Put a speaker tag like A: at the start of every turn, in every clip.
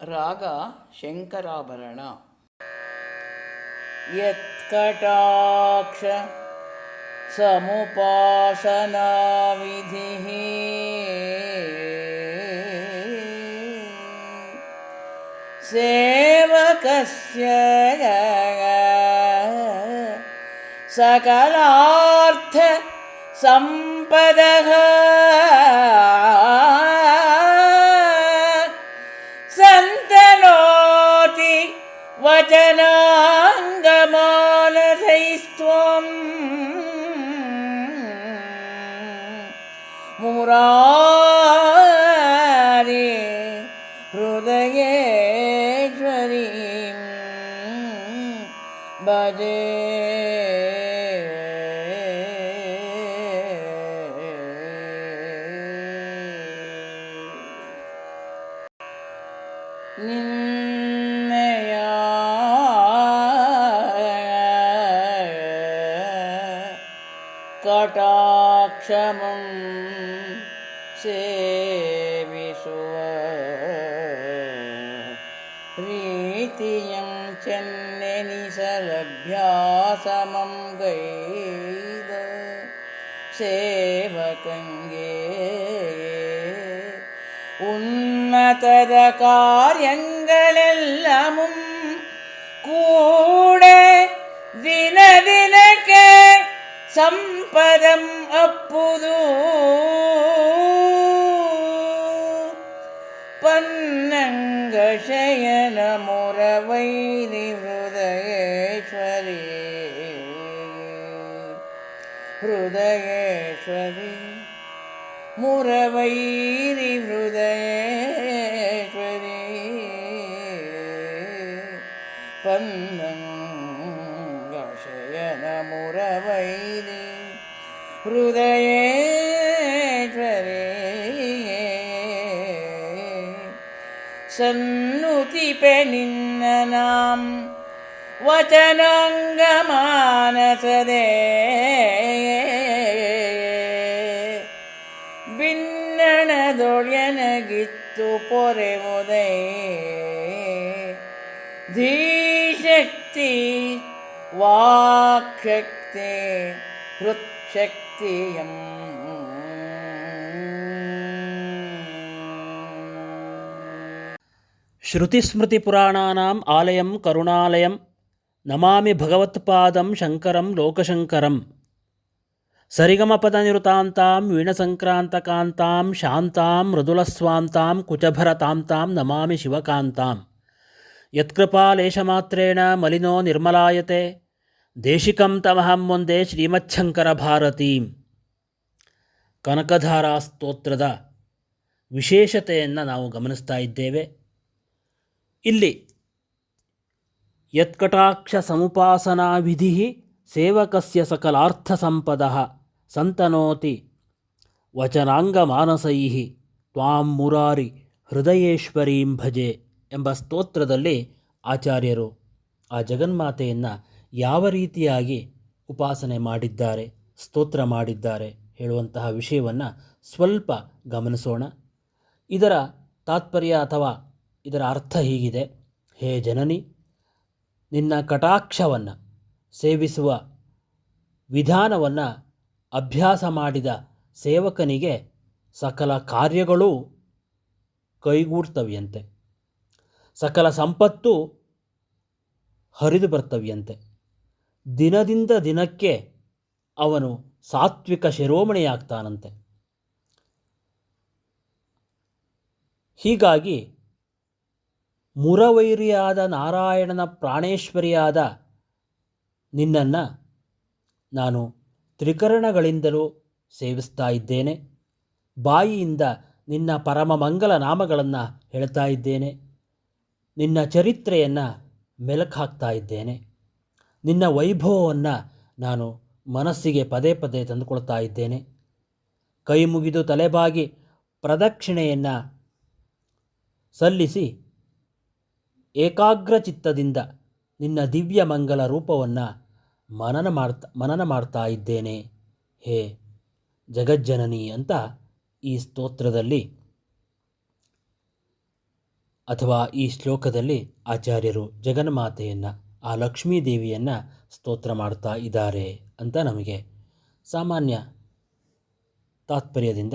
A: ರಾಗ ಶಂಕರಾಭರಣ ಯತ್ಕಟಾಕ್ಷ ಸಮುಪಾಸನಾ ವಿಧಿಃ ಸೇವಕಸ್ಯ ವಚನಾ கடாட்சமும் சேவிசுவ ரீதியம் சென்னெனிசலபியாசமம் கைத சேவகங்கே உன்னதர காரியங்களெல்லாமும் கூட தினதே సంపదం అప్పుదు పన్నంగ శయన మురవైరి హృదయేశ్వరి హృదయేశ్వరి మురవైరి హృదయే സന്നുതിപെനിന്ന നാം വചനാംഗമാനസതേ. ഭിന്നണതൊഴനകിത്തു പൊറെ മുതേ ധീശക്തി വാക്ശക്തി ഹൃത്ശക്തിയം
B: ಶ್ರುತಿಸ್ಮೃತಿಪುರಾಣಾನಾಂ ಆಲಯಂ ಕರುಣಾಲಯಂ ನಮಾಮಿ ಭಗವತ್ಪಾದಂ ಶಂಕರಂ ಲೋಕಶಂಕರಂ ಸರಿಗಮಪದನಿರುತಾಂತಾಂ ವೀಣಸಂಕ್ರಾಂತಕಾಂತಾಂ ಶಾಂತಾಂ ಮೃದುಲಸ್ವಾಂತಾಂ ಕುಚಭರತಾಂತಾಂ ನಮಾಮಿ ಶಿವಕಾಂತಾಂ ಯತ್ಕೃಪಾಲೇಶಮಾತ್ರೇಣ ಮಲಿನೋ ನಿರ್ಮಲಾಯತೆ ದೇಶಿಕಂ ತಮಹಂ ಮುಂದೆ ಶ್ರೀಮಚ್ಛಂಕರ ಭಾರತೀಂ ಕನಕಧಾರಾ ಸ್ತೋತ್ರದ ವಿಶೇಷತೆಯನ್ನು ನಾವು ಗಮನಿಸ್ತಾ ಇದ್ದೇವೆ ಇಲ್ಲಿ ಯತ್ಕಟಾಕ್ಷ ಸಮುಪಾಸನಾ ವಿಧಿ ಸೇವಕಸ್ಯ ಸಕಲಾರ್ಥ ಸಂಪದ ಸಂತನೋತಿ ವಚನಾಂಗ ಮಾನಸೈಹಿ ತ್ವಾಂ ಮುರಾರಿ ಹೃದಯೇಶ್ವರೀಂ ಭಜೆ ಎಂಬ ಸ್ತೋತ್ರದಲ್ಲಿ ಆಚಾರ್ಯರು ಆ ಜಗನ್ಮಾತೆಯನ್ನು ಯಾವ ರೀತಿಯಾಗಿ ಉಪಾಸನೆ ಮಾಡಿದ್ದಾರೆ, ಸ್ತೋತ್ರ ಮಾಡಿದ್ದಾರೆ ಹೇಳುವಂತಹ ವಿಷಯವನ್ನು ಸ್ವಲ್ಪ ಗಮನಿಸೋಣ. ಇದರ ತಾತ್ಪರ್ಯ ಅಥವಾ ಇದರ ಅರ್ಥ ಹೀಗಿದೆ. ಹೇ ಜನನಿ, ನಿನ್ನ ಕಟಾಕ್ಷವನ್ನು ಸೇವಿಸುವ ವಿಧಾನವನ್ನು ಅಭ್ಯಾಸ ಮಾಡಿದ ಸೇವಕನಿಗೆ ಸಕಲ ಕಾರ್ಯಗಳೂ ಕೈಗೂಡ್ತವ್ಯಂತೆ. ಸಕಲ ಸಂಪತ್ತು ಹರಿದು ಬರ್ತವ್ಯಂತೆ ದಿನದಿಂದ ದಿನಕ್ಕೆ ಅವನು ಸಾತ್ವಿಕ ಶಿರೋಮಣಿಯಾಗ್ತಾನಂತೆ. ಹೀಗಾಗಿ ಮುರವೈರಿಯಾದ ನಾರಾಯಣನ ಪ್ರಾಣೇಶ್ವರಿಯಾದ ನಿನ್ನನ್ನು ನಾನು ತ್ರಿಕರಣಗಳಿಂದಲೂ ಸೇವಿಸ್ತಾ ಇದ್ದೇನೆ. ಬಾಯಿಯಿಂದ ನಿನ್ನ ಪರಮ ಮಂಗಲ ನಾಮಗಳನ್ನು ಹೇಳ್ತಾ ಇದ್ದೇನೆ. ನಿನ್ನ ಚರಿತ್ರೆಯನ್ನು ಮೆಲುಕು ಹಾಕ್ತಾ ಇದ್ದೇನೆ. ನಿನ್ನ ವೈಭವವನ್ನು ನಾನು ಮನಸ್ಸಿಗೆ ಪದೇ ಪದೇ ತಂದುಕೊಳ್ತಾ ಇದ್ದೇನೆ. ಕೈ ಮುಗಿದು ತಲೆಬಾಗಿ ಪ್ರದಕ್ಷಿಣೆಯನ್ನು ಸಲ್ಲಿಸಿ ಏಕಾಗ್ರ ಚಿತ್ತದಿಂದ ನಿನ್ನ ದಿವ್ಯ ಮಂಗಲ ರೂಪವನ್ನು ಮನನ ಮಾಡ್ತಾ ಮನನ ಮಾಡ್ತಾ ಇದ್ದೇನೆ. ಹೇ ಜಗಜ್ಜನನಿ ಅಂತ ಈ ಸ್ತೋತ್ರದಲ್ಲಿ ಅಥವಾ ಈ ಶ್ಲೋಕದಲ್ಲಿ ಆಚಾರ್ಯರು ಜಗನ್ಮಾತೆಯನ್ನು, ಆ ಲಕ್ಷ್ಮೀ ದೇವಿಯನ್ನು ಸ್ತೋತ್ರ ಮಾಡ್ತಾ ಇದ್ದಾರೆ ಅಂತ ನಮಗೆ ಸಾಮಾನ್ಯ ತಾತ್ಪರ್ಯದಿಂದ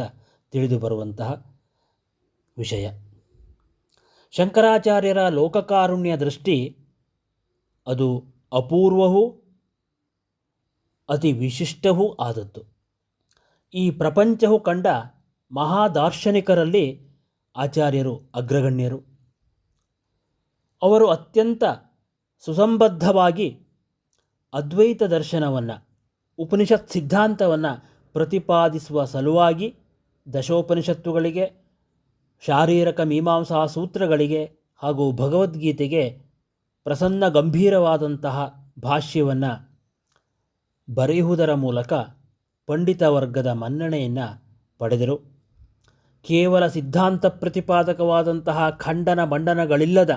B: ತಿಳಿದು ಬರುವಂತಹ ವಿಷಯ. ಶಂಕರಾಚಾರ್ಯರ ಲೋಕಕಾರುಣ್ಯ ದೃಷ್ಟಿ ಅದು ಅಪೂರ್ವವೂ ಅತಿ ವಿಶಿಷ್ಟವೂ ಆದದ್ದು. ಈ ಪ್ರಪಂಚವು ಕಂಡ ಮಹಾದಾರ್ಶನಿಕರಲ್ಲಿ ಆಚಾರ್ಯರು, ಅಗ್ರಗಣ್ಯರು. ಅವರು ಅತ್ಯಂತ ಸುಸಂಬದ್ಧವಾಗಿ ಅದ್ವೈತ ದರ್ಶನವನ್ನು, ಉಪನಿಷತ್ ಸಿದ್ಧಾಂತವನ್ನು ಪ್ರತಿಪಾದಿಸುವ ಸಲುವಾಗಿ ದಶೋಪನಿಷತ್ತುಗಳಿಗೆ ಶಾರೀರಕ ಮೀಮಾಂಸಾ ಸೂತ್ರಗಳಿಗೆ ಹಾಗೂ ಭಗವದ್ಗೀತೆಗೆ ಪ್ರಸನ್ನ ಗಂಭೀರವಾದಂತಹ ಭಾಷ್ಯವನ್ನು ಬರೆಯುವುದರ ಮೂಲಕ ಪಂಡಿತ ವರ್ಗದ ಮನ್ನಣೆಯನ್ನು ಪಡೆದರು. ಕೇವಲ ಸಿದ್ಧಾಂತ ಪ್ರತಿಪಾದಕವಾದಂತಹ ಖಂಡನ ಮಂಡನಗಳಿಲ್ಲದ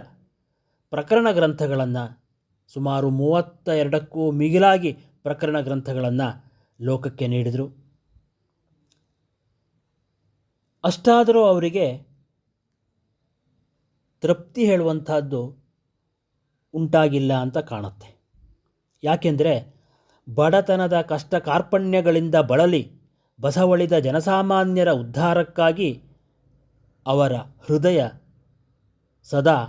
B: ಪ್ರಕರಣ ಗ್ರಂಥಗಳನ್ನು ಸುಮಾರು ಮೂವತ್ತ ಎರಡಕ್ಕೂ ಮಿಗಿಲಾಗಿ ಪ್ರಕರಣ ಗ್ರಂಥಗಳನ್ನು ಲೋಕಕ್ಕೆ ನೀಡಿದರು. ಅಷ್ಟಾದರೂ ಅವರಿಗೆ ತೃಪ್ತಿ ಹೇಳುವಂಥದ್ದು ಉಂಟಾಗಿಲ್ಲ ಅಂತ ಕಾಣುತ್ತೆ. ಯಾಕೆಂದರೆ ಬಡತನದ ಕಷ್ಟ ಕಾರ್ಪಣ್ಯಗಳಿಂದ ಬಳಲಿ ಬಸವಳಿದ ಜನಸಾಮಾನ್ಯರ ಉದ್ಧಾರಕ್ಕಾಗಿ ಅವರ ಹೃದಯ ಸದಾ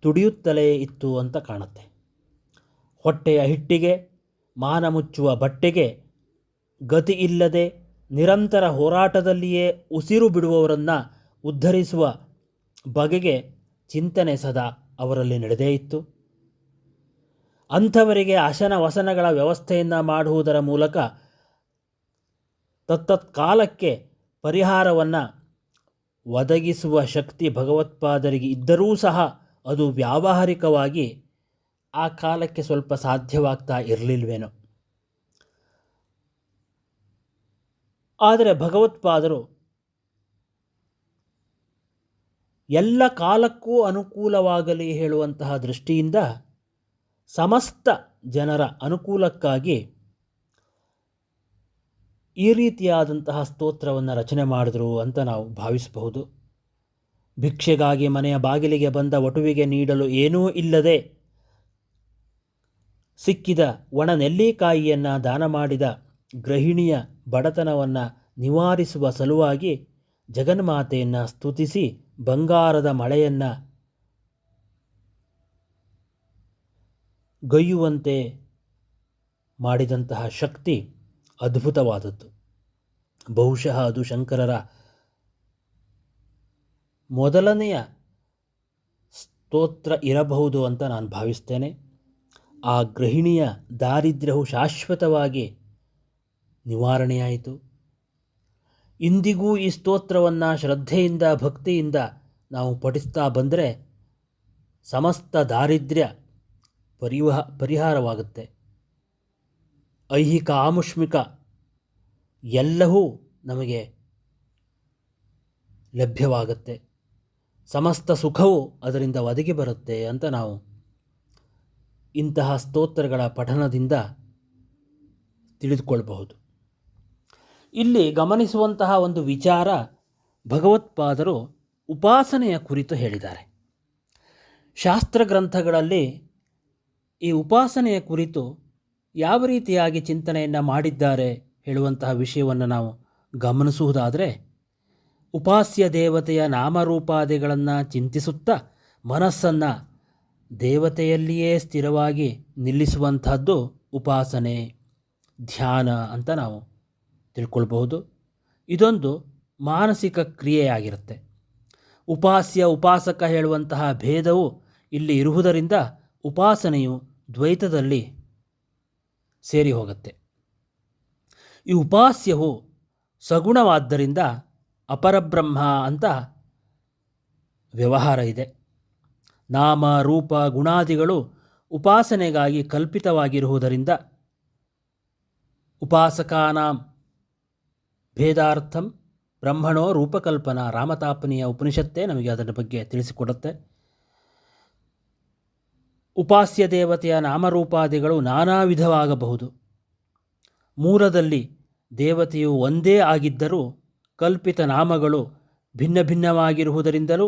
B: ತುಡಿಯುತ್ತಲೇ ಇತ್ತು ಅಂತ ಕಾಣುತ್ತೆ. ಹೊಟ್ಟೆಯ ಹಿಟ್ಟಿಗೆ, ಮಾನ ಮುಚ್ಚುವ ಬಟ್ಟೆಗೆ, ಗತಿ ಇಲ್ಲದೆ ನಿರಂತರ ಹೋರಾಟದಲ್ಲಿಯೇ ಉಸಿರು ಬಿಡುವವರನ್ನು ಉದ್ಧರಿಸುವ ಬಗೆಗೆ ಚಿಂತನೆ ಸದಾ ಅವರಲ್ಲಿ ನಡೆದೇ ಇತ್ತು. ಅಂಥವರಿಗೆ ಅಶನ ವಸನಗಳ ವ್ಯವಸ್ಥೆಯಿಂದ ಮಾಡುವುದರ ಮೂಲಕ ತತ್ತತ್ಕಾಲಕ್ಕೆ ಪರಿಹಾರವನ್ನು ಒದಗಿಸುವ ಶಕ್ತಿ ಭಗವತ್ಪಾದರಿಗೆ ಇದ್ದರೂ ಸಹ ಅದು ವ್ಯಾವಹಾರಿಕವಾಗಿ ಆ ಕಾಲಕ್ಕೆ ಸ್ವಲ್ಪ ಸಾಧ್ಯವಾಗ್ತಾ ಇರಲಿಲ್ವೇನೋ. ಆದರೆ ಭಗವತ್ಪಾದರು ಎಲ್ಲ ಕಾಲಕ್ಕೂ ಅನುಕೂಲವಾಗಲಿ ಹೇಳುವಂತಹ ದೃಷ್ಟಿಯಿಂದ ಸಮಸ್ತ ಜನರ ಅನುಕೂಲಕ್ಕಾಗಿ ಈ ರೀತಿಯಾದಂತಹ ಸ್ತೋತ್ರವನ್ನು ರಚನೆ ಮಾಡಿದ್ರು ಅಂತ ನಾವು ಭಾವಿಸಬಹುದು. ಭಿಕ್ಷೆಗಾಗಿ ಮನೆಯ ಬಾಗಿಲಿಗೆ ಬಂದ ವಟುವಿಗೆ ನೀಡಲು ಏನೂ ಇಲ್ಲದೆ ಸಿಕ್ಕಿದ ಒಣ ನೆಲ್ಲಿಕಾಯಿಯನ್ನು ದಾನ ಮಾಡಿದ ಗೃಹಿಣಿಯ ಬಡತನವನ್ನು ನಿವಾರಿಸುವ ಸಲುವಾಗಿ ಜಗನ್ಮಾತೆಯನ್ನು ಸ್ತುತಿಸಿ ಬಂಗಾರದ ಮಳೆಯನ್ನು ಗೈಯುವಂತೆ ಮಾಡಿದಂತಹ ಶಕ್ತಿ ಅದ್ಭುತವಾದದ್ದು. ಬಹುಶಃ ಅದು ಶಂಕರರ ಮೊದಲನೆಯ ಸ್ತೋತ್ರ ಇರಬಹುದು ಅಂತ ನಾನು ಭಾವಿಸ್ತೇನೆ. ಆ ಗೃಹಿಣಿಯ ದಾರಿದ್ರ್ಯವು ಶಾಶ್ವತವಾಗಿ ನಿವಾರಣೆಯಾಯಿತು. ಇಂದಿಗೂ ಈ ಸ್ತೋತ್ರವನ್ನು ಶ್ರದ್ಧೆಯಿಂದ, ಭಕ್ತಿಯಿಂದ ನಾವು ಪಠಿಸ್ತಾ ಬಂದರೆ ಸಮಸ್ತ ದಾರಿದ್ರ್ಯ ಪರಿವಹ, ಪರಿಹಾರವಾಗುತ್ತೆ. ಐಹಿಕ, ಆಮುಷ್ಮಿಕ ಎಲ್ಲವೂ ನಮಗೆ ಲಭ್ಯವಾಗುತ್ತೆ. ಸಮಸ್ತ ಸುಖವು ಅದರಿಂದ ಒದಗಿ ಬರುತ್ತೆ ಅಂತ ನಾವು ಇಂತಹ ಸ್ತೋತ್ರಗಳ ಪಠನದಿಂದ ತಿಳಿದುಕೊಳ್ಬಹುದು. ಇಲ್ಲಿ ಗಮನಿಸುವಂತಹ ಒಂದು ವಿಚಾರ ಭಗವತ್ಪಾದರು ಉಪಾಸನೆಯ ಕುರಿತು ಹೇಳಿದ್ದಾರೆ. ಶಾಸ್ತ್ರ ಗ್ರಂಥಗಳಲ್ಲಿ ಈ ಉಪಾಸನೆಯ ಕುರಿತು ಯಾವ ರೀತಿಯಾಗಿ ಚಿಂತನೆಯನ್ನು ಮಾಡಿದ್ದಾರೆ ಹೇಳುವಂತಹ ವಿಷಯವನ್ನು ನಾವು ಗಮನಿಸುವುದಾದರೆ, ಉಪಾಸ್ಯ ದೇವತೆಯ ನಾಮರೂಪಾದಿಗಳನ್ನು ಚಿಂತಿಸುತ್ತಾ ಮನಸ್ಸನ್ನು ದೇವತೆಯಲ್ಲಿಯೇ ಸ್ಥಿರವಾಗಿ ನಿಲ್ಲಿಸುವಂಥದ್ದು ಉಪಾಸನೆ, ಧ್ಯಾನ ಅಂತ ನಾವು ತಿಳ್ಕೊಳ್ಬಹುದು. ಇದೊಂದು ಮಾನಸಿಕ ಕ್ರಿಯೆಯಾಗಿರುತ್ತೆ. ಉಪಾಸ್ಯ, ಉಪಾಸಕ ಹೇಳುವಂತಹ ಭೇದವು ಇಲ್ಲಿ ಇರುವುದರಿಂದ ಉಪಾಸನೆಯು ದ್ವೈತದಲ್ಲಿ ಸೇರಿ ಹೋಗುತ್ತೆ. ಈ ಉಪಾಸ್ಯವು ಸಗುಣವಾದ್ದರಿಂದ ಅಪರಬ್ರಹ್ಮ ಅಂತ ವ್ಯವಹಾರ ಇದೆ. ನಾಮ, ರೂಪ, ಗುಣಾದಿಗಳು ಉಪಾಸನೆಗಾಗಿ ಕಲ್ಪಿತವಾಗಿರುವುದರಿಂದ ಉಪಾಸಕಾನಾಂ ಭೇದಾರ್ಥಂ ಬ್ರಹ್ಮಣೋ ರೂಪಕಲ್ಪನಾ ರಾಮತಾಪನಿಯ ಉಪನಿಷತ್ತೇ ನಮಗೆ ಅದರ ಬಗ್ಗೆ ತಿಳಿಸಿಕೊಡುತ್ತೆ. ಉಪಾಸ್ಯ ದೇವತೆಯ ನಾಮರೂಪಾದಿಗಳು ನಾನಾ ವಿಧವಾಗಬಹುದು. ಮೂಲದಲ್ಲಿ ದೇವತೆಯು ಒಂದೇ ಆಗಿದ್ದರೂ ಕಲ್ಪಿತ ನಾಮಗಳು ಭಿನ್ನ ಭಿನ್ನವಾಗಿರುವುದರಿಂದಲೂ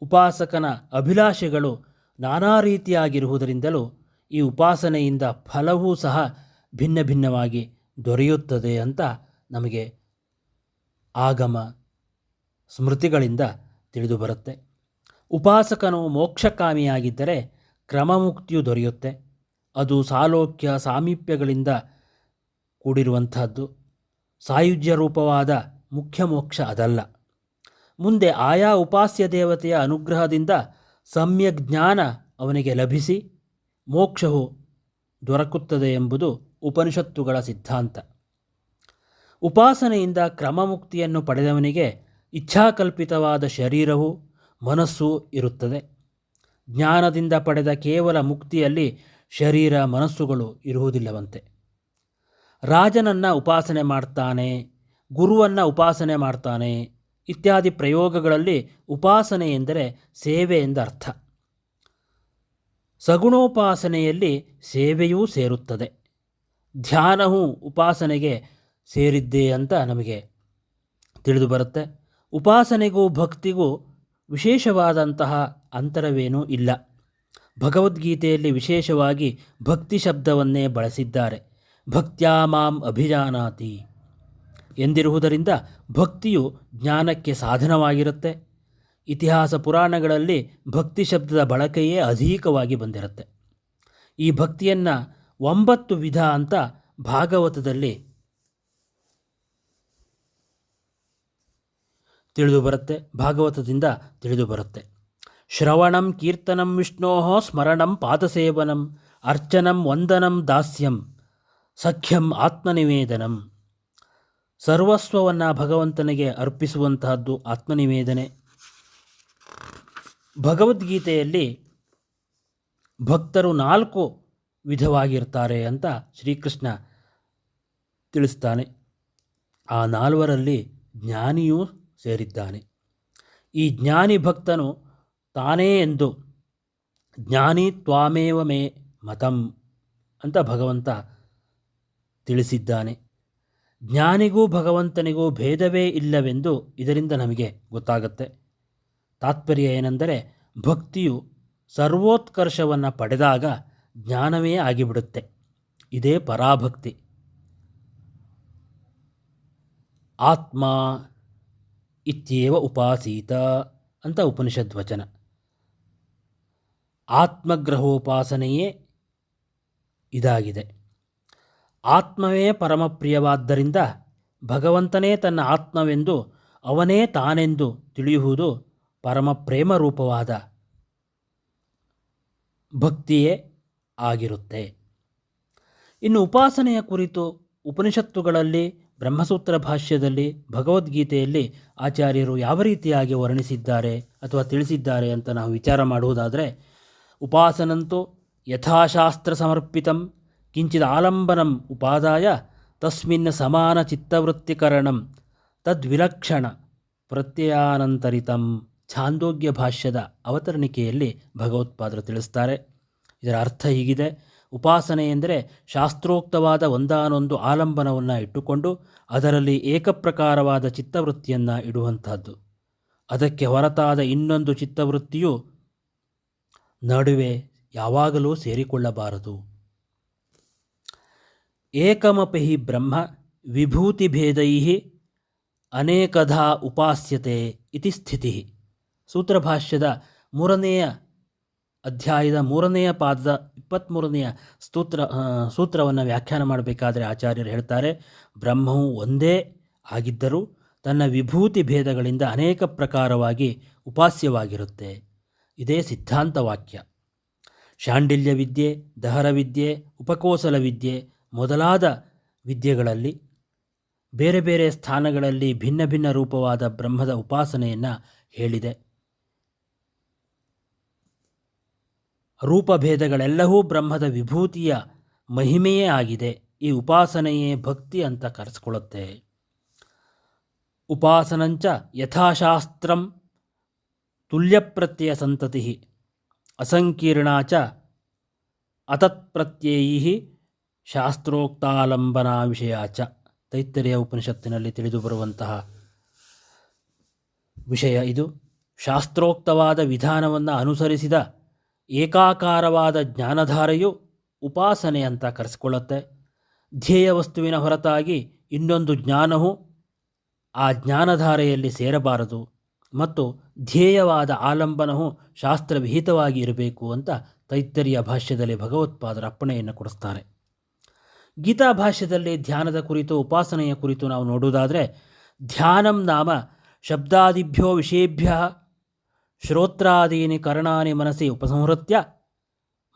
B: ಉಪಾಸಕನ ಅಭಿಲಾಷೆಗಳು ನಾನಾ ರೀತಿಯಾಗಿರುವುದರಿಂದಲೂ ಈ ಉಪಾಸನೆಯಿಂದ ಫಲವೂ ಸಹ ಭಿನ್ನ ಭಿನ್ನವಾಗಿ ದೊರೆಯುತ್ತದೆ ಅಂತ ನಮಗೆ ಆಗಮ ಸ್ಮೃತಿಗಳಿಂದ ತಿಳಿದು ಬರುತ್ತೆ. ಉಪಾಸಕನು ಮೋಕ್ಷಕಾಮಿಯಾಗಿದ್ದರೆ ಕ್ರಮಮುಕ್ತಿಯು ದೊರೆಯುತ್ತೆ. ಅದು ಸಾಲೋಕ್ಯ ಸಾಮೀಪ್ಯಗಳಿಂದ ಕೂಡಿರುವಂತಹದ್ದು ಸಾಯುಜ್ಯ ರೂಪವಾದ ಮುಖ್ಯ ಮೋಕ್ಷ ಅದಲ್ಲ. ಮುಂದೆ ಆಯಾ ಉಪಾಸ್ಯ ದೇವತೆಯ ಅನುಗ್ರಹದಿಂದ ಸಮ್ಯಕ್ ಜ್ಞಾನ ಅವನಿಗೆ ಲಭಿಸಿ ಮೋಕ್ಷವು ದೊರಕುತ್ತದೆ ಎಂಬುದು ಉಪನಿಷತ್ತುಗಳ ಸಿದ್ಧಾಂತ. ಉಪಾಸನೆಯಿಂದ ಕ್ರಮಮುಕ್ತಿಯನ್ನು ಪಡೆದವನಿಗೆ ಇಚ್ಛಾಕಲ್ಪಿತವಾದ ಶರೀರವು ಮನಸ್ಸು ಇರುತ್ತದೆ. ಜ್ಞಾನದಿಂದ ಪಡೆದ ಕೇವಲ ಮುಕ್ತಿಯಲ್ಲಿ ಶರೀರ ಮನಸ್ಸುಗಳು ಇರುವುದಿಲ್ಲವಂತೆ. ರಾಜನನ್ನು ಉಪಾಸನೆ ಮಾಡ್ತಾನೆ, ಗುರುವನ್ನು ಉಪಾಸನೆ ಮಾಡ್ತಾನೆ ಇತ್ಯಾದಿ ಪ್ರಯೋಗಗಳಲ್ಲಿ ಉಪಾಸನೆ ಎಂದರೆ ಸೇವೆ ಎಂದರ್ಥ. ಸಗುಣೋಪಾಸನೆಯಲ್ಲಿ ಸೇವೆಯೂ ಸೇರುತ್ತದೆ. ಧ್ಯಾನವೂ ಉಪಾಸನೆಗೆ ಸೇರಿದ್ದೇ ಅಂತ ನಮಗೆ ತಿಳಿದು ಬರುತ್ತೆ. ಉಪಾಸನೆಗೂ ಭಕ್ತಿಗೂ ವಿಶೇಷವಾದಂತಹ ಅಂತರವೇನೂ ಇಲ್ಲ. ಭಗವದ್ಗೀತೆಯಲ್ಲಿ ವಿಶೇಷವಾಗಿ ಭಕ್ತಿ ಶಬ್ದವನ್ನೇ ಬಳಸಿದ್ದಾರೆ. ಭಕ್ತ್ಯಾ ಮಾಂ ಅಭಿಜಾನಾತಿ ಎಂದಿರುವುದರಿಂದ ಭಕ್ತಿಯು ಜ್ಞಾನಕ್ಕೆ ಸಾಧನವಾಗಿರುತ್ತೆ. ಇತಿಹಾಸ ಪುರಾಣಗಳಲ್ಲಿ ಭಕ್ತಿ ಶಬ್ದದ ಬಳಕೆಯೇ ಅಧಿಕವಾಗಿ ಬಂದಿರುತ್ತೆ. ಈ ಭಕ್ತಿಯನ್ನು ಒಂಬತ್ತು ವಿಧ ಅಂತ ಭಾಗವತದಲ್ಲಿ ತಿಳಿದು ಬರುತ್ತೆ ಭಾಗವತದಿಂದ ತಿಳಿದು ಬರುತ್ತೆ ಶ್ರವಣಂ ಕೀರ್ತನಂ ವಿಷ್ಣೋಹ ಸ್ಮರಣಂ ಪಾದಸೇವನಂ ಅರ್ಚನಂ ವಂದನಂ ದಾಸ್ಯಂ ಸಖ್ಯಂ ಆತ್ಮನಿವೇದನಂ. ಸರ್ವಸ್ವವನ್ನು ಭಗವಂತನಿಗೆ ಅರ್ಪಿಸುವಂತಹದ್ದು ಆತ್ಮನಿವೇದನೆ. ಭಗವದ್ಗೀತೆಯಲ್ಲಿ ಭಕ್ತರು ನಾಲ್ಕು ವಿಧವಾಗಿರ್ತಾರೆ ಅಂತ ಶ್ರೀಕೃಷ್ಣ ತಿಳಿಸ್ತಾನೆ. ಆ ನಾಲ್ವರಲ್ಲಿ ಜ್ಞಾನಿಯೂ ಸೇರಿದ್ದಾನೆ. ಈ ಜ್ಞಾನಿ ಭಕ್ತನು ತಾನೇ ಎಂದು ಜ್ಞಾನಿ ತ್ವಾಮೇವ ಮೇ ಮತಂ ಅಂತ ಭಗವಂತ ತಿಳಿಸಿದ್ದಾನೆ. ಜ್ಞಾನಿಗೂ ಭಗವಂತನಿಗೂ ಭೇದವೇ ಇಲ್ಲವೆಂದು ಇದರಿಂದ ನಮಗೆ ಗೊತ್ತಾಗುತ್ತೆ. ತಾತ್ಪರ್ಯ ಏನೆಂದರೆ ಭಕ್ತಿಯು ಸರ್ವೋತ್ಕರ್ಷವನ್ನು ಪಡೆದಾಗ ಜ್ಞಾನವೇ ಆಗಿಬಿಡುತ್ತೆ. ಇದೇ ಪರಾಭಕ್ತಿ. ಆತ್ಮ ಇತ್ಯೇವ ಉಪಾಸೀತ ಅಂತ ಉಪನಿಷದ್ವಚನ ಆತ್ಮಗ್ರಹೋಪಾಸನೆಯೇ ಇದಾಗಿದೆ. ಆತ್ಮವೇ ಪರಮಪ್ರಿಯವಾದ್ದರಿಂದ ಭಗವಂತನೇ ತನ್ನ ಆತ್ಮವೆಂದು ಅವನೇ ತಾನೆಂದು ತಿಳಿಯುವುದು ಪರಮ ಪ್ರೇಮ ರೂಪವಾದ ಭಕ್ತಿಯೇ ಆಗಿರುತ್ತೆ. ಇನ್ನು ಉಪಾಸನೆಯ ಕುರಿತು ಉಪನಿಷತ್ತುಗಳಲ್ಲಿ ಬ್ರಹ್ಮಸೂತ್ರ ಭಾಷ್ಯದಲ್ಲಿ ಭಗವದ್ಗೀತೆಯಲ್ಲಿ ಆಚಾರ್ಯರು ಯಾವ ರೀತಿಯಾಗಿ ವರ್ಣಿಸಿದ್ದಾರೆ ಅಥವಾ ತಿಳಿಸಿದ್ದಾರೆ ಅಂತ ನಾವು ವಿಚಾರ ಮಾಡುವುದಾದರೆ, ಉಪಾಸನಂತೂ ಯಥಾಶಾಸ್ತ್ರ ಸಮರ್ಪಿತಂ ಕಿಂಚಿದ ಆಲಂಬನಂ ಉಪಾದಾಯ ತಸ್ಮಿನ್ನ ಸಮಾನ ಚಿತ್ತವೃತ್ತಿಕರಣಂ ತದ್ವಿಲಕ್ಷಣ ಪ್ರತ್ಯಯಾನಂತರಿತಂ ಛಾಂದೋಗ್ಯ ಭಾಷ್ಯದ ಅವತರಣಿಕೆಯಲ್ಲಿ ಭಗವತ್ಪಾದರು ತಿಳಿಸ್ತಾರೆ. ಇದರ ಅರ್ಥ ಹೀಗಿದೆ. ಉಪಾಸನೆ ಎಂದರೆ ಶಾಸ್ತ್ರೋಕ್ತವಾದ ಒಂದಾನೊಂದು ಆಲಂಬನವನ್ನು ಇಟ್ಟುಕೊಂಡು ಅದರಲ್ಲಿ ಏಕಪ್ರಕಾರವಾದ ಚಿತ್ತವೃತ್ತಿಯನ್ನು ಇಡುವಂತಹದ್ದು. ಅದಕ್ಕೆ ಹೊರತಾದ ಇನ್ನೊಂದು ಚಿತ್ತವೃತ್ತಿಯು ನಡುವೆ ಯಾವಾಗಲೂ ಸೇರಿಕೊಳ್ಳಬಾರದು. ಏಕಮಪಿ ಹಿ ಬ್ರಹ್ಮ ವಿಭೂತಿಭೇದೈ ಅನೇಕಧಾ ಉಪಾಸ್ಯತೆ ಇತಿ ಸ್ಥಿತಿ ಸೂತ್ರಭಾಷ್ಯದ ಮೂರನೆಯ ಅಧ್ಯಾಯದ ಮೂರನೆಯ ಪಾದದ ಇಪ್ಪತ್ತ್ಮೂರನೆಯ ಸ್ತೋತ್ರ ಸೂತ್ರವನ್ನು ವ್ಯಾಖ್ಯಾನ ಮಾಡಬೇಕಾದರೆ ಆಚಾರ್ಯರು ಹೇಳ್ತಾರೆ, ಬ್ರಹ್ಮವು ಒಂದೇ ಆಗಿದ್ದರೂ ತನ್ನ ವಿಭೂತಿ ಭೇದಗಳಿಂದ ಅನೇಕ ಪ್ರಕಾರವಾಗಿ ಉಪಾಸ್ಯವಾಗಿರುತ್ತೆ. ಇದೇ ಸಿದ್ಧಾಂತ ವಾಕ್ಯ. ಶಾಂಡಿಲ್ಯ ವಿದ್ಯೆ ದಹರ ವಿದ್ಯೆ ಉಪಕೋಸಲ ವಿದ್ಯೆ ಮೊದಲಾದ ವಿದ್ಯೆಗಳಲ್ಲಿ ಬೇರೆ ಬೇರೆ ಸ್ಥಾನಗಳಲ್ಲಿ ಭಿನ್ನ ಭಿನ್ನ ರೂಪವಾದ ಬ್ರಹ್ಮದ ಉಪಾಸನೆಯನ್ನು ಹೇಳಿದೆ. ರೂಪಭೇದಗಳೆಲ್ಲವೂ ಬ್ರಹ್ಮದ ವಿಭೂತಿಯ ಮಹಿಮೆಯೇ ಆಗಿದೆ. ಈ ಉಪಾಸನೆಯೇ ಭಕ್ತಿ ಅಂತ ಕರೆಸ್ಕೊಳ್ಳುತ್ತೆ. ಉಪಾಸನಂಚ ಯಥಾಶಾಸ್ತ್ರಂ ತುಲ್ಯಪ್ರತ್ಯಯ ಸಂತತಿ ಅಸಂಕೀರ್ಣಾಚ ಅತತ್ಪ್ರತ್ಯಯೈ ಶಾಸ್ತ್ರೋಕ್ತಾಲಂಬನಾ ವಿಷಯ ಚ ತೈತ್ತರಿಯ ಉಪನಿಷತ್ತಿನಲ್ಲಿ ತಿಳಿದು ಬರುವಂತಹ ವಿಷಯ ಇದು. ಶಾಸ್ತ್ರೋಕ್ತವಾದ ವಿಧಾನವನ್ನು ಅನುಸರಿಸಿದ ಏಕಾಕಾರವಾದ ಜ್ಞಾನಧಾರೆಯು ಉಪಾಸನೆ ಅಂತ ಕರೆಸಿಕೊಳ್ಳುತ್ತೆ. ಧ್ಯೇಯ ವಸ್ತುವಿನ ಹೊರತಾಗಿ ಇನ್ನೊಂದು ಜ್ಞಾನವು ಆ ಜ್ಞಾನಧಾರೆಯಲ್ಲಿ ಸೇರಬಾರದು ಮತ್ತು ಧ್ಯೇಯವಾದ ಆಲಂಬನವು ಶಾಸ್ತ್ರವಿಹಿತವಾಗಿ ಇರಬೇಕು ಅಂತ ತೈತ್ತರಿಯ ಭಾಷ್ಯದಲ್ಲಿ ಭಗವತ್ಪಾದರ ಅಪ್ಪಣೆಯನ್ನು ಕೊಡಿಸ್ತಾರೆ. ಗೀತಾ ಭಾಷ್ಯದಲ್ಲಿ ಧ್ಯಾನದ ಕುರಿತು ಉಪಾಸನೆಯ ಕುರಿತು ನಾವು ನೋಡುವುದಾದರೆ, ಧ್ಯಾನಂ ನಾಮ ಶಬ್ದಾದಿಭ್ಯೋ ವಿಷಯೇಭ್ಯ ಶ್ರೋತ್ರಾದೀನಿ ಕರ್ಣಾನಿ ಮನಸಿ ಉಪಸಂಹೃತ್ಯ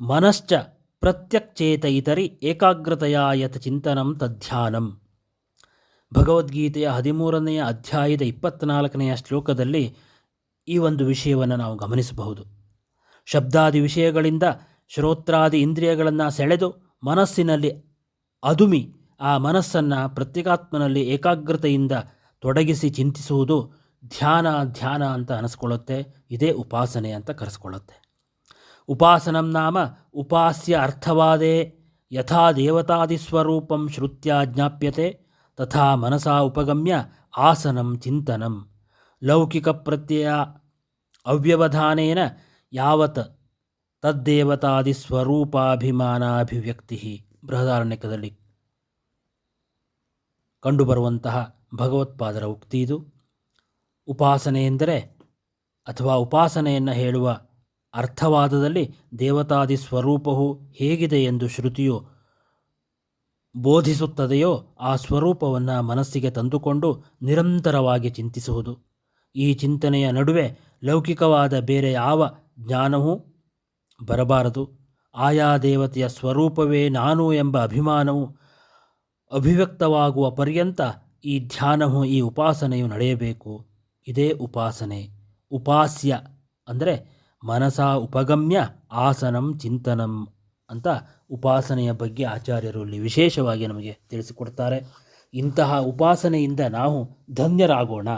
B: ಮನಶ್ಚ ಪ್ರತ್ಯಕ್ಚೇತ ಇತರಿ ಏಕಾಗ್ರತೆಯ ಯತ್ ಚಿಂತನಂ ತಧ್ಯಾನಂ ಭಗವದ್ಗೀತೆಯ ಹದಿಮೂರನೆಯ ಅಧ್ಯಾಯದ ಇಪ್ಪತ್ತ್ನಾಲ್ಕನೆಯ ಶ್ಲೋಕದಲ್ಲಿ ಈ ಒಂದು ವಿಷಯವನ್ನು ನಾವು ಗಮನಿಸಬಹುದು. ಶಬ್ದಾದಿ ವಿಷಯಗಳಿಂದ ಶ್ರೋತ್ರಾದಿ ಇಂದ್ರಿಯಗಳನ್ನು ಸೆಳೆದು ಮನಸ್ಸಿನಲ್ಲಿ ಅದುಮಿ ಆ ಮನಸ್ಸನ್ನು ಪ್ರತ್ಯೇಕಾತ್ಮನಲ್ಲಿ ಏಕಾಗ್ರತೆಯಿಂದ ತೊಡಗಿಸಿ ಚಿಂತಿಸುವುದು ಧ್ಯಾನ ಧ್ಯಾನ ಅಂತ ಅನಿಸ್ಕೊಳ್ಳುತ್ತೆ, ಇದೇ ಉಪಾಸನೆ ಅಂತ ಕರೆಸ್ಕೊಳ್ಳುತ್ತೆ. ಉಪಾಸನಂ ನಾಮ ಉಪಾಸ್ಯ ಅರ್ಥವಾದೇ ಯಥಾ ದೇವತಾದಿಸ್ವರೂಪಂ ಶ್ರುತ್ಯ ಜ್ಞಾಪ್ಯತೆ, ತಥಾ ಮನಸಾ ಉಪಗಮ್ಯ ಆಸನಂ ಚಿಂತನಂ. ಲೌಕಿಕ ಪ್ರತ್ಯಯ ಅವ್ಯವಧಾನೇನ ಯಾವತ್ ತದ್ದೇವತಾದಿ ಸ್ವರೂಪಾಭಿಮಾನಾಭಿವ್ಯಕ್ತಿ ಬೃಹದಾರಣ್ಯಕದಲ್ಲಿ ಕಂಡುಬರುವಂತಹ ಭಗವತ್ಪಾದರ ಉಕ್ತಿ ಇದು ಉಪಾಸನೆ ಎಂದರೆ ಅಥವಾ ಉಪಾಸನೆಯನ್ನು ಹೇಳುವ ಅರ್ಥವಾದದಲ್ಲಿ ದೇವತಾದಿ ಸ್ವರೂಪವು ಹೇಗಿದೆ ಎಂದು ಶ್ರುತಿಯು ಬೋಧಿಸುತ್ತದೆಯೋ ಆ ಸ್ವರೂಪವನ್ನು ಮನಸ್ಸಿಗೆ ತಂದುಕೊಂಡು ನಿರಂತರವಾಗಿ ಚಿಂತಿಸುವುದು. ಈ ಚಿಂತನೆಯ ನಡುವೆ ಲೌಕಿಕವಾದ ಬೇರೆ ಯಾವ ಜ್ಞಾನವೂ ಬರಬಾರದು. ಆಯಾ ದೇವತೆಯ ಸ್ವರೂಪವೇ ನಾನು ಎಂಬ ಅಭಿಮಾನವು ಅಭಿವ್ಯಕ್ತವಾಗುವ ಪರ್ಯಂತ ಈ ಧ್ಯಾನವು ಈ ಉಪಾಸನೆಯು ನಡೆಯಬೇಕು. ಇದೇ ಉಪಾಸನೆ. ಉಪಾಸ್ಯ ಅಂದರೆ ಮನಸ ಉಪಗಮ್ಯ ಆಸನಂ ಚಿಂತನಂ ಅಂತ ಉಪಾಸನೆಯ ಬಗ್ಗೆ ಆಚಾರ್ಯರು ಇಲ್ಲಿ ವಿಶೇಷವಾಗಿ ನಮಗೆ ತಿಳಿಸಿಕೊಡ್ತಾರೆ. ಇಂತಹ ಉಪಾಸನೆಯಿಂದ ನಾವು ಧನ್ಯರಾಗೋಣ.